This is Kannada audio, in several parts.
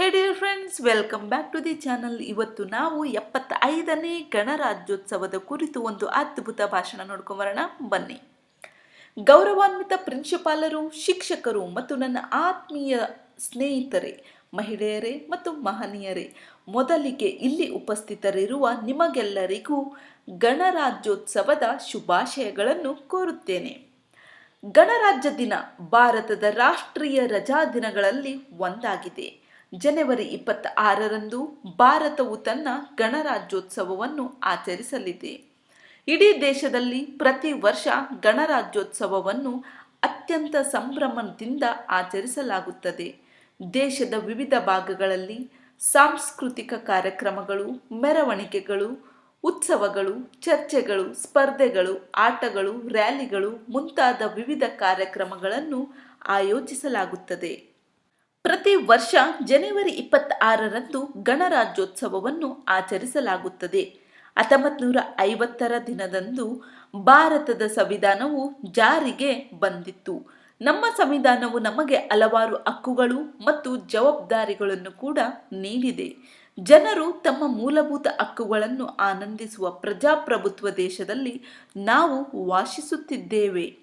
Hey dear friends welcome back to the channel ಇವತ್ತು ನಾವು ಎಪ್ಪತ್ತೈದನೇ ಗಣರಾಜ್ಯೋತ್ಸವದ ಕುರಿತು ಒಂದು ಅದ್ಭುತ ಭಾಷಣ ನೋಡ್ಕೊಂಬರೋಣ. ಬನ್ನಿ. ಗೌರವಾನ್ವಿತ ಪ್ರಿನ್ಸಿಪಾಲರು ಶಿಕ್ಷಕರು ಮತ್ತು ನನ್ನ ಆತ್ಮೀಯ ಸ್ನೇಹಿತರೇ, ಮಹಿಳೆಯರೇ ಮತ್ತು ಮಹನೀಯರೇ, ಮೊದಲಿಗೆ ಇಲ್ಲಿ ಉಪಸ್ಥಿತರಿರುವ ನಿಮಗೆಲ್ಲರಿಗೂ ಗಣರಾಜ್ಯೋತ್ಸವದ ಶುಭಾಶಯಗಳನ್ನು ಕೋರುತ್ತೇನೆ. ಗಣರಾಜ್ಯ ದಿನ ಭಾರತದ ರಾಷ್ಟ್ರೀಯ ರಜಾ ದಿನಗಳಲ್ಲಿ ಒಂದಾಗಿದೆ. ಜನವರಿ ಇಪ್ಪತ್ತ ಆರರಂದು ಭಾರತವು ತನ್ನ ಗಣರಾಜ್ಯೋತ್ಸವವನ್ನು ಆಚರಿಸಲಿದೆ. ಇಡೀ ದೇಶದಲ್ಲಿ ಪ್ರತಿ ವರ್ಷ ಗಣರಾಜ್ಯೋತ್ಸವವನ್ನು ಅತ್ಯಂತ ಸಂಭ್ರಮದಿಂದ ಆಚರಿಸಲಾಗುತ್ತದೆ. ದೇಶದ ವಿವಿಧ ಭಾಗಗಳಲ್ಲಿ ಸಾಂಸ್ಕೃತಿಕ ಕಾರ್ಯಕ್ರಮಗಳು, ಮೆರವಣಿಗೆಗಳು, ಉತ್ಸವಗಳು, ಚರ್ಚೆಗಳು, ಸ್ಪರ್ಧೆಗಳು, ಆಟಗಳು, ರ್ಯಾಲಿಗಳು ಮುಂತಾದ ವಿವಿಧ ಕಾರ್ಯಕ್ರಮಗಳನ್ನು ಆಯೋಜಿಸಲಾಗುತ್ತದೆ. ಪ್ರತಿ ವರ್ಷ ಜನವರಿ ಇಪ್ಪತ್ತಾರರಂದು ಗಣರಾಜ್ಯೋತ್ಸವವನ್ನು ಆಚರಿಸಲಾಗುತ್ತದೆ. ಹತ್ತೊಂಬತ್ತು ನೂರ ಐವತ್ತರ ದಿನದಂದು ಭಾರತದ ಸಂವಿಧಾನವು ಜಾರಿಗೆ ಬಂದಿತ್ತು. ನಮ್ಮ ಸಂವಿಧಾನವು ನಮಗೆ ಹಲವಾರು ಹಕ್ಕುಗಳು ಮತ್ತು ಜವಾಬ್ದಾರಿಗಳನ್ನು ಕೂಡ ನೀಡಿದೆ. ಜನರು ತಮ್ಮ ಮೂಲಭೂತ ಹಕ್ಕುಗಳನ್ನು ಆನಂದಿಸುವ ಪ್ರಜಾಪ್ರಭುತ್ವ ದೇಶದಲ್ಲಿ ನಾವು ವಾಸಿಸುತ್ತಿದ್ದೇವೆ.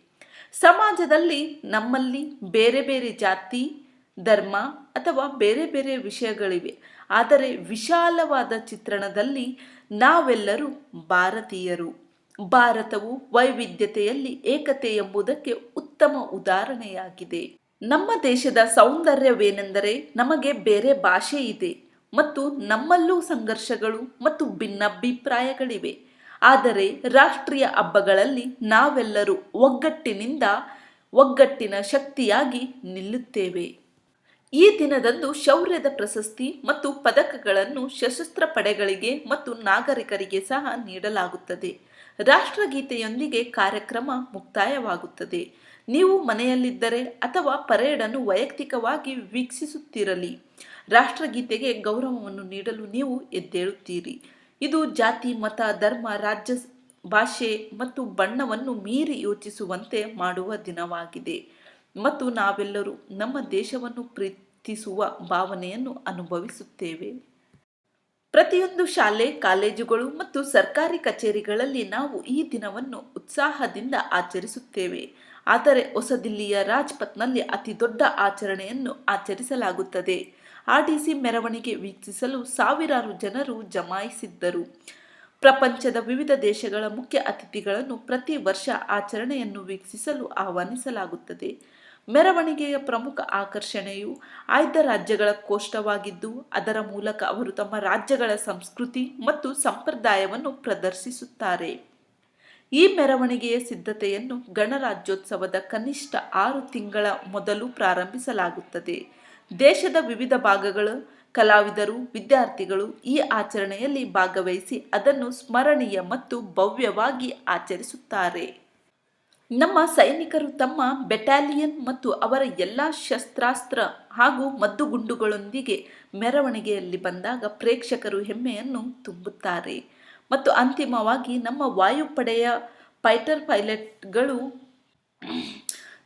ಸಮಾಜದಲ್ಲಿ ನಮ್ಮಲ್ಲಿ ಬೇರೆ ಬೇರೆ ಜಾತಿ ಧರ್ಮ ಅಥವಾ ಬೇರೆ ಬೇರೆ ವಿಷಯಗಳಿವೆ. ಆದರೆ ವಿಶಾಲವಾದ ಚಿತ್ರಣದಲ್ಲಿ ನಾವೆಲ್ಲರೂ ಭಾರತೀಯರು. ಭಾರತವು ವೈವಿಧ್ಯತೆಯಲ್ಲಿ ಏಕತೆ ಎಂಬುದಕ್ಕೆ ಉತ್ತಮ ಉದಾಹರಣೆಯಾಗಿದೆ. ನಮ್ಮ ದೇಶದ ಸೌಂದರ್ಯವೇನೆಂದರೆ ನಮಗೆ ಬೇರೆ ಭಾಷೆ ಇದೆ ಮತ್ತು ನಮ್ಮಲ್ಲೂ ಸಂಘರ್ಷಗಳು ಮತ್ತು ಭಿನ್ನಾಭಿಪ್ರಾಯಗಳಿವೆ. ಆದರೆ ರಾಷ್ಟ್ರೀಯ ಹಬ್ಬಗಳಲ್ಲಿ ನಾವೆಲ್ಲರೂ ಒಗ್ಗಟ್ಟಿನಿಂದ ಒಗ್ಗಟ್ಟಿನ ಶಕ್ತಿಯಾಗಿ ನಿಲ್ಲುತ್ತೇವೆ. ಈ ದಿನದಂದು ಶೌರ್ಯದ ಪ್ರಶಸ್ತಿ ಮತ್ತು ಪದಕಗಳನ್ನು ಸಶಸ್ತ್ರ ಪಡೆಗಳಿಗೆ ಮತ್ತು ನಾಗರಿಕರಿಗೆ ಸಹ ನೀಡಲಾಗುತ್ತದೆ. ರಾಷ್ಟ್ರಗೀತೆಯೊಂದಿಗೆ ಕಾರ್ಯಕ್ರಮ ಮುಕ್ತಾಯವಾಗುತ್ತದೆ. ನೀವು ಮನೆಯಲ್ಲಿದ್ದರೆ ಅಥವಾ ಪರೇಡನ್ನು ವೈಯಕ್ತಿಕವಾಗಿ ವೀಕ್ಷಿಸುತ್ತಿರಲಿ. ರಾಷ್ಟ್ರಗೀತೆಗೆ ಗೌರವವನ್ನು ನೀಡಲು ನೀವು ಎದ್ದೇಳುತ್ತೀರಿ. ಇದು ಜಾತಿ, ಮತ, ಧರ್ಮ, ರಾಜ್ಯ, ಭಾಷೆ ಮತ್ತು ಬಣ್ಣವನ್ನು ಮೀರಿ ಯೋಚಿಸುವಂತೆ ಮಾಡುವ ದಿನವಾಗಿದೆ. ಮತ್ತು ನಾವೆಲ್ಲರೂ ನಮ್ಮ ದೇಶವನ್ನು ಪ್ರೀತಿಸುವ ಭಾವನೆಯನ್ನು ಅನುಭವಿಸುತ್ತೇವೆ. ಪ್ರತಿಯೊಂದು ಶಾಲೆ, ಕಾಲೇಜುಗಳು ಮತ್ತು ಸರ್ಕಾರಿ ಕಚೇರಿಗಳಲ್ಲಿ ನಾವು ಈ ದಿನವನ್ನು ಉತ್ಸಾಹದಿಂದ ಆಚರಿಸುತ್ತೇವೆ. ಆದರೆ ಹೊಸದಿಲ್ಲಿಯ ರಾಜ್ಪಥ್ನಲ್ಲಿ ಅತಿ ದೊಡ್ಡ ಆಚರಣೆಯನ್ನು ಆಚರಿಸಲಾಗುತ್ತದೆ. ಆರ್ಡಿಸಿ ಮೆರವಣಿಗೆ ವೀಕ್ಷಿಸಲು ಸಾವಿರಾರು ಜನರು ಜಮಾಯಿಸಿದ್ದರು. ಪ್ರಪಂಚದ ವಿವಿಧ ದೇಶಗಳ ಮುಖ್ಯ ಅತಿಥಿಗಳನ್ನು ಪ್ರತಿ ವರ್ಷ ಆಚರಣೆಯನ್ನು ವೀಕ್ಷಿಸಲು ಆಹ್ವಾನಿಸಲಾಗುತ್ತದೆ. ಮೆರವಣಿಗೆಯ ಪ್ರಮುಖ ಆಕರ್ಷಣೆಯು ಆಯ್ದ ರಾಜ್ಯಗಳ ಕೋಷ್ಟವಾಗಿದ್ದು, ಅದರ ಮೂಲಕ ಅವರು ತಮ್ಮ ರಾಜ್ಯಗಳ ಸಂಸ್ಕೃತಿ ಮತ್ತು ಸಂಪ್ರದಾಯವನ್ನು ಪ್ರದರ್ಶಿಸುತ್ತಾರೆ. ಈ ಮೆರವಣಿಗೆಯ ಸಿದ್ಧತೆಯನ್ನು ಗಣರಾಜ್ಯೋತ್ಸವದ ಕನಿಷ್ಠ ಆರು ತಿಂಗಳ ಮೊದಲು ಪ್ರಾರಂಭಿಸಲಾಗುತ್ತದೆ. ದೇಶದ ವಿವಿಧ ಭಾಗಗಳ ಕಲಾವಿದರು, ವಿದ್ಯಾರ್ಥಿಗಳು ಈ ಆಚರಣೆಯಲ್ಲಿ ಭಾಗವಹಿಸಿ ಅದನ್ನು ಸ್ಮರಣೀಯ ಮತ್ತು ಭವ್ಯವಾಗಿ ಆಚರಿಸುತ್ತಾರೆ. ನಮ್ಮ ಸೈನಿಕರು ತಮ್ಮ ಬೆಟಾಲಿಯನ್ ಮತ್ತು ಅವರ ಎಲ್ಲ ಶಸ್ತ್ರಾಸ್ತ್ರ ಹಾಗೂ ಮದ್ದುಗುಂಡುಗಳೊಂದಿಗೆ ಮೆರವಣಿಗೆಯಲ್ಲಿ ಬಂದಾಗ ಪ್ರೇಕ್ಷಕರು ಹೆಮ್ಮೆಯನ್ನು ತುಂಬುತ್ತಾರೆ. ಮತ್ತು ಅಂತಿಮವಾಗಿ ನಮ್ಮ ವಾಯುಪಡೆಯ ಫೈಟರ್ ಪೈಲಟ್ಗಳು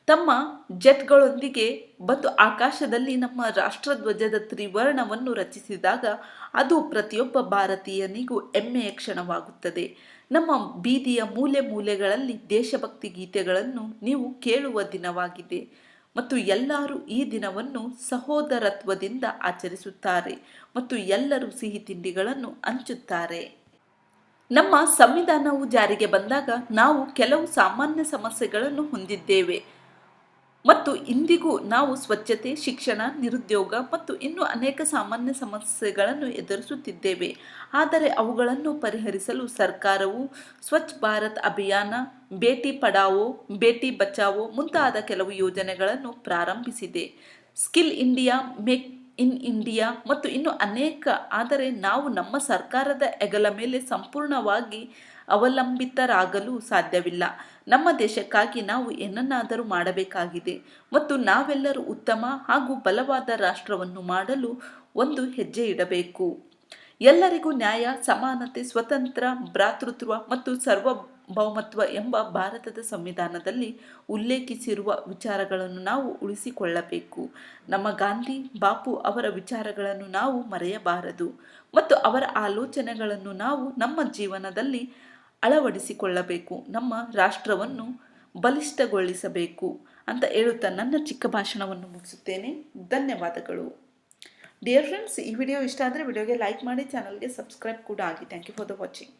ತಮ್ಮ ಜೆಟ್ಗಳೊಂದಿಗೆ ಬಂದು ಆಕಾಶದಲ್ಲಿ ನಮ್ಮ ರಾಷ್ಟ್ರಧ್ವಜದ ತ್ರಿವರ್ಣವನ್ನು ರಚಿಸಿದಾಗ ಅದು ಪ್ರತಿಯೊಬ್ಬ ಭಾರತೀಯನಿಗೂ ಹೆಮ್ಮೆಯ ಕ್ಷಣವಾಗುತ್ತದೆ. ನಮ್ಮ ಬೀದಿಯ ಮೂಲೆ ಮೂಲೆಗಳಲ್ಲಿ ದೇಶಭಕ್ತಿ ಗೀತೆಗಳನ್ನು ನೀವು ಕೇಳುವ ದಿನವಾಗಿದೆ. ಮತ್ತು ಎಲ್ಲರೂ ಈ ದಿನವನ್ನು ಸಹೋದರತ್ವದಿಂದ ಆಚರಿಸುತ್ತಾರೆ ಮತ್ತು ಎಲ್ಲರೂ ಸಿಹಿ ತಿಂಡಿಗಳನ್ನು ಹಂಚುತ್ತಾರೆ. ನಮ್ಮ ಸಂವಿಧಾನವು ಜಾರಿಗೆ ಬಂದಾಗ ನಾವು ಕೆಲವು ಸಾಮಾನ್ಯ ಸಮಸ್ಯೆಗಳನ್ನು ಹೊಂದಿದ್ದೇವೆ. ಮತ್ತು ಇಂದಿಗೂ ನಾವು ಸ್ವಚ್ಛತೆ, ಶಿಕ್ಷಣ, ನಿರುದ್ಯೋಗ ಮತ್ತು ಇನ್ನೂ ಅನೇಕ ಸಾಮಾನ್ಯ ಸಮಸ್ಯೆಗಳನ್ನು ಎದುರಿಸುತ್ತಿದ್ದೇವೆ. ಆದರೆ ಅವುಗಳನ್ನು ಪರಿಹರಿಸಲು ಸರ್ಕಾರವು ಸ್ವಚ್ಛ ಭಾರತ್ ಅಭಿಯಾನ, ಬೇಟಿ ಪಡಾವೋ, ಬೇಟಿ ಬಚಾವೋ ಮುಂತಾದ ಕೆಲವು ಯೋಜನೆಗಳನ್ನು ಪ್ರಾರಂಭಿಸಿದೆ. Skill India, make in India ಮತ್ತು ಇನ್ನು ಅನೇಕ, ಆದರೆ ನಾವು ನಮ್ಮ ಸರ್ಕಾರದ ಹೆಗಲ ಮೇಲೆ ಸಂಪೂರ್ಣವಾಗಿ ಅವಲಂಬಿತರಾಗಲು ಸಾಧ್ಯವಿಲ್ಲ. ನಮ್ಮ ದೇಶಕ್ಕಾಗಿ ನಾವು ಏನನ್ನಾದರೂ ಮಾಡಬೇಕಾಗಿದೆ ಮತ್ತು ನಾವೆಲ್ಲರೂ ಉತ್ತಮ ಹಾಗೂ ಬಲವಾದ ರಾಷ್ಟ್ರವನ್ನು ಮಾಡಲು ಒಂದು ಹೆಜ್ಜೆ ಇಡಬೇಕು. ಎಲ್ಲರಿಗೂ ನ್ಯಾಯ, ಸಮಾನತೆ, ಸ್ವತಂತ್ರ, ಭ್ರಾತೃತ್ವ ಮತ್ತು ಸರ್ವ ಸಾರ್ವಭೌಮತ್ವ ಎಂಬ ಭಾರತದ ಸಂವಿಧಾನದಲ್ಲಿ ಉಲ್ಲೇಖಿಸಿರುವ ವಿಚಾರಗಳನ್ನು ನಾವು ಉಳಿಸಿಕೊಳ್ಳಬೇಕು. ನಮ್ಮ ಗಾಂಧಿ, ಬಾಪು ಅವರ ವಿಚಾರಗಳನ್ನು ನಾವು ಮರೆಯಬಾರದು ಮತ್ತು ಅವರ ಆಲೋಚನೆಗಳನ್ನು ನಾವು ನಮ್ಮ ಜೀವನದಲ್ಲಿ ಅಳವಡಿಸಿಕೊಳ್ಳಬೇಕು. ನಮ್ಮ ರಾಷ್ಟ್ರವನ್ನು ಬಲಿಷ್ಠಗೊಳಿಸಬೇಕು ಅಂತ ಹೇಳುತ್ತಾ ನನ್ನ ಚಿಕ್ಕ ಭಾಷಣವನ್ನು ಮುಗಿಸುತ್ತೇನೆ. ಧನ್ಯವಾದಗಳು. ಡಿಯರ್ ಫ್ರೆಂಡ್ಸ್ ಈ ವಿಡಿಯೋ ಇಷ್ಟ ಆದರೆ ವಿಡಿಯೋಗೆ ಲೈಕ್ ಮಾಡಿ ಚಾನಲ್ಗೆ ಸಬ್ಸ್ಕ್ರೈಬ್ ಕೂಡ ಆಗಿ. Thank you for the watching